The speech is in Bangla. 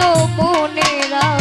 ভালো বোনেরা